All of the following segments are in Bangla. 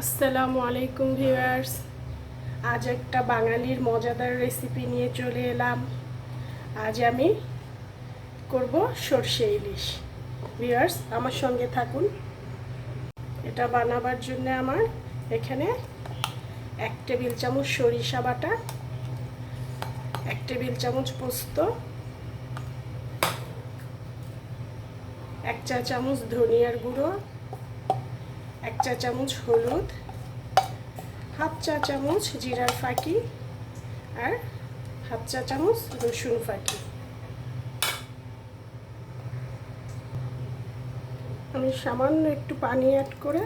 আসসালামু আলাইকুম ভিউয়ার্স। আজ একটা বাঙালির মজাদার রেসিপি নিয়ে চলে এলাম। আজ আমি করব সর্ষে ইলিশ। ভিউয়ার্স, আমার সঙ্গে থাকুন। এটা বানাবার জন্য আমার এখানে এক টেবিল চামচ সরিষা বাটা, এক টেবিল চামচ পোস্ত, এক চা চামচ ধনিয়ার গুঁড়ো এক চা চামচ হলুদ, হাফ চা চামচ জিরার ফাঁকি আর হাফ চা চামচ রসুন ফাঁকি। আমি সামান্য একটু পানি অ্যাড করে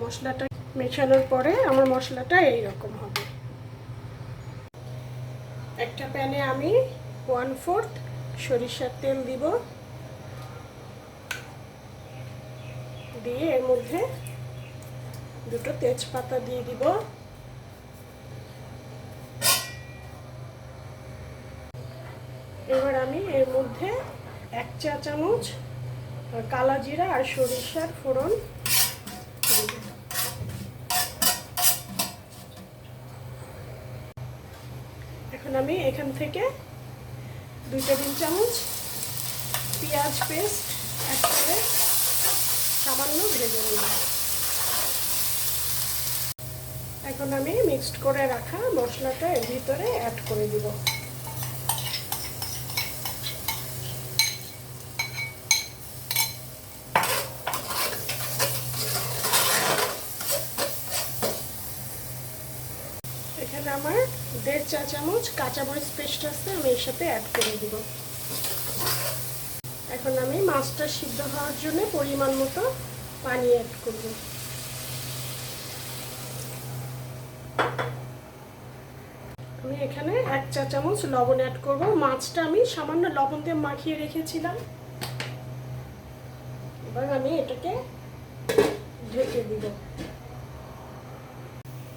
মশলাটা মেশানোর পরে আমার মশলাটা এই রকম হবে। একটা প্যানে আমি ওয়ান ফোর্থ সরিষার তেল দিব। দিয়ে এর মধ্যে দুটো তেজপাতা দিয়ে দিব। এবার আমি এর মধ্যে এক চা চামচ কালা জিরা আর সরিষার ফোড়ন এখন আমি এখান থেকে দুই টেবিল চামচ পেঁয়াজ পেস্ট অ্যাড করে সামান্য ভেজে নিব এখন আমি মিক্সড করে রাখা মশলাটা এর ভিতরে অ্যাড করে দিব। এখানে আমার দেড় চা চামচ কাঁচামরিচ পেস্ট আছে, আমি এর সাথে অ্যাড করে দিব। এখন আমি মাছটা সিদ্ধ হওয়ার জন্য পরিমাণ মতো পানি অ্যাড করব। আমি এখানে এক চা চামচ লবণ অ্যাড করব। মাছটা আমি সামান্য লবণ দিয়ে মাখিয়ে রেখেছিলাম। এবার আমি এটাকে ঢেকে দিব।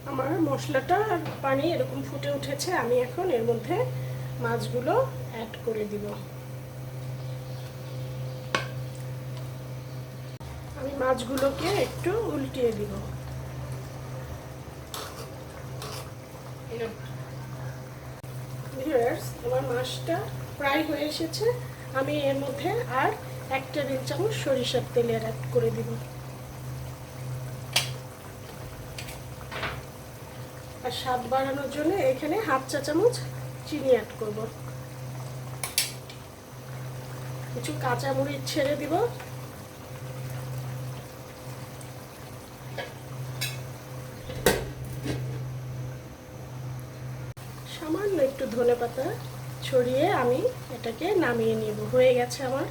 আমার মশলাটা পানি এরকম ফুটে উঠেছে, আমি এখন এর মধ্যে মাছগুলো অ্যাড করে দিব। আমি মাছগুলোকে একটু উল্টিয়ে দিব। আমার মাছটা প্রায় হয়ে এসেছে। আমি এর মধ্যে আর এক টেবিল চামচ সরিষার তেল অ্যাড করে দিব। আর স্বাদ বাড়ানোর জন্য এখানে হাফ চা চামচ চিনি অ্যাড করব। কিছু কাঁচামরিচ ছেড়ে দিব সামান্য একটু ধনে পাতা ছড়িয়ে আমি এটাকে নামিয়ে নেব। হয়ে গেছে আমার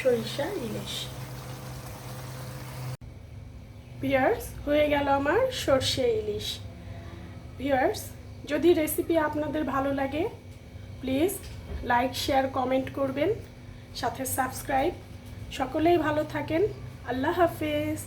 সরিষা ইলিশ। পিয়ার্স হয়ে গেল আমার সর্ষে ইলিশ। ভিউয়ার্স, যদি রেসিপি আপনাদের ভালো লাগে, প্লিজ লাইক, শেয়ার, কমেন্ট করবেন, সাথে সাবস্ক্রাইব। সকলেই ভালো থাকেন। আল্লাহ হাফেজ।